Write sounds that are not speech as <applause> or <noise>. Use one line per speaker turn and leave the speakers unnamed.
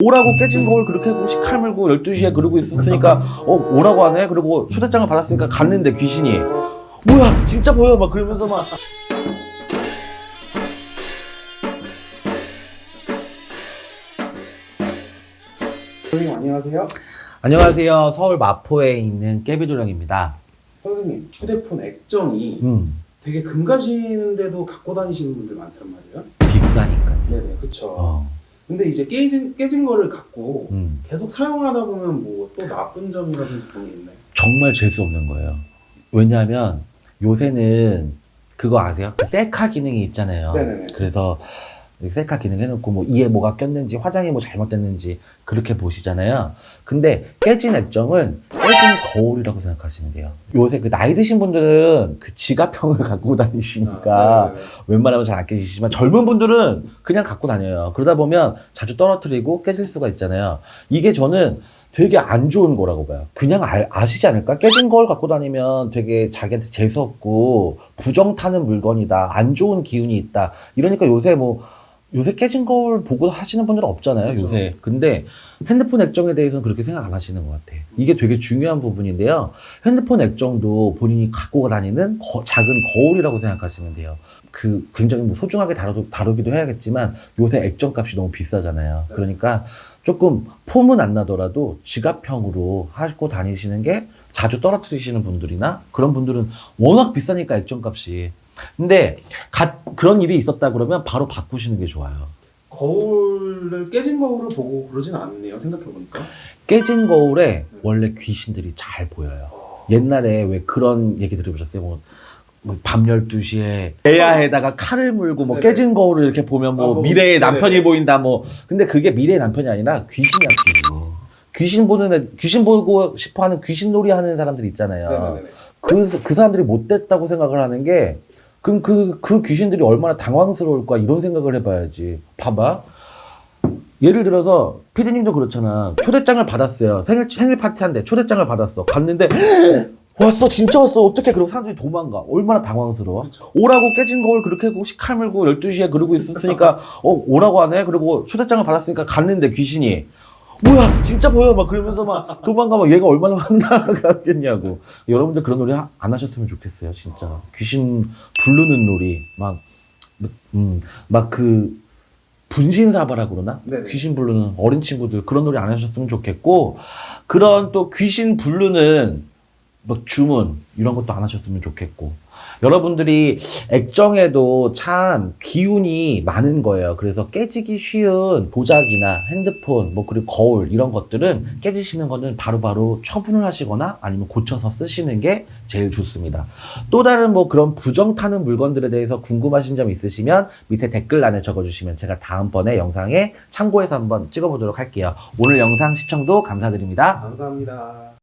오라고 깨진 거울 그렇게 무식 물고 12시에 그러고 있었으니까 어 오라고 하네? 그리고 초대장을 받았으니까 갔는데 귀신이. 뭐야 진짜 보여? 막 그러면서 막.
선생님 안녕하세요.
안녕하세요. 서울 마포에 있는 깨비도령입니다.
선생님 휴대폰 액정이
음.
되게 금 가시는데도 갖고 다니시는 분들 많단 말이에요.
비싸니까요.
네네 그쵸.
어,
근데 이제 깨진 깨진 거를 갖고
음.
계속 사용하다 보면 뭐 또 나쁜 점이라든지 그런 게 있나요?
정말 재수 없는 거예요 왜냐하면 요새는 그거 아세요? 그 셀카 기능이 있잖아요
네네네.
그래서 셀카 기능 해놓고 뭐 이에 뭐가 꼈는지 화장이 뭐 잘못됐는지 그렇게 보시잖아요. 근데 깨진 액정은 깨진 거울이라고 생각하시면 돼요. 요새 그 나이 드신 분들은 그 지갑형을 <laughs> 갖고 다니시니까
아, 네네네.
웬만하면 잘 안 깨지시지만 젊은 분들은 그냥 갖고 다녀요. 그러다 보면 자주 떨어뜨리고 깨질 수가 있잖아요. 이게 저는 되게 안 좋은 거라고 봐요. 그냥 아, 아시지 않을까? 깨진 거울 갖고 다니면 되게 자기한테 재수없고 부정 타는 물건이다. 안 좋은 기운이 있다. 이러니까 요새 뭐 요새 깨진 거울 보고 하시는 분들은 없잖아요,
그렇죠.
요새. 근데 핸드폰 액정에 대해서는 그렇게 생각 안 하시는 것 같아. 이게 되게 중요한 부분인데요. 핸드폰 액정도 본인이 갖고 다니는 거- 작은 거울이라고 생각하시면 돼요. 그 굉장히 뭐 소중하게 다루, 다루기도 해야겠지만 요새 액정 값이 너무 비싸잖아요.
네.
그러니까 조금 폼은 안 나더라도 지갑형으로 하고 다니시는 게 자주 떨어뜨리시는 분들이나 그런 분들은 워낙 비싸니까 액정 값이. 근데 가- 그런 일이 있었다 그러면 바로 바꾸시는 게 좋아요.
거울을 깨진 거울을 보고 그러진 않네요. 생각해 보니까.
깨진 거울에 원래 귀신들이 잘 보여요. 옛날에 왜 그런 얘기 들어보셨어요? 뭐, 뭐밤 12시에 대야에다가 칼을 물고 뭐
네네.
깨진 거울을 이렇게 보면 뭐
아, 뭐,
미래의
네네.
남편이 보인다 뭐. 근데 그게 미래의 남편이 아니라 귀신이야, 귀신. 귀신 보는 애, 귀신 보고 싶어 하는 귀신 놀이 하는 사람들 있잖아요.
네네네.
그, 그 사람들이 못됐다고 생각을 하는 게, 그럼 그, 그 귀신들이 얼마나 당황스러울까, 이런 생각을 해봐야지. 봐봐. 예를 들어서, 피디님도 그렇잖아. 초대장을 받았어요. 생일, 생일 파티한데, 초대장을 받았어. 갔는데, <gasps> 왔어, 진짜 왔어. 어떻게 그러고 사람들이 도망가. 얼마나 당황스러워.
그쵸.
오라고 깨진 거울 그렇게 무식 물고 12시에 그러고 있었으니까, 어, 오라고 하네? 그리고 초대장을 받았으니까 갔는데 귀신이, 뭐야 진짜 보여. 막 그러면서 막 도망가면 얘가 얼마나 황당하겠냐고. 여러분들 그런 놀이 하- 안 하셨으면 좋겠어요 진짜. 귀신 부르는 놀이 막음막 그 분신사바라 그러나?
네네.
귀신 부르는 어린 친구들 그런 놀이 안 하셨으면 좋겠고 그런 또 귀신 부르는 뭐 주문 이런 것도 안 하셨으면 좋겠고 여러분들이 액정에도 참 기운이 많은 거예요. 그래서 깨지기 쉬운 보자기나 핸드폰, 뭐 그리고 거울 이런 것들은 깨지시는 거는 바로 바로 처분을 하시거나 아니면 고쳐서 쓰시는 게 제일 좋습니다. 또 다른 뭐 그런 부정 타는 물건들에 대해서 궁금하신 점 있으시면 밑에 댓글란에 적어주시면 제가 다음번에 영상에 참고해서 한번 찍어보도록 할게요. 오늘 영상 시청도 감사드립니다.
감사합니다.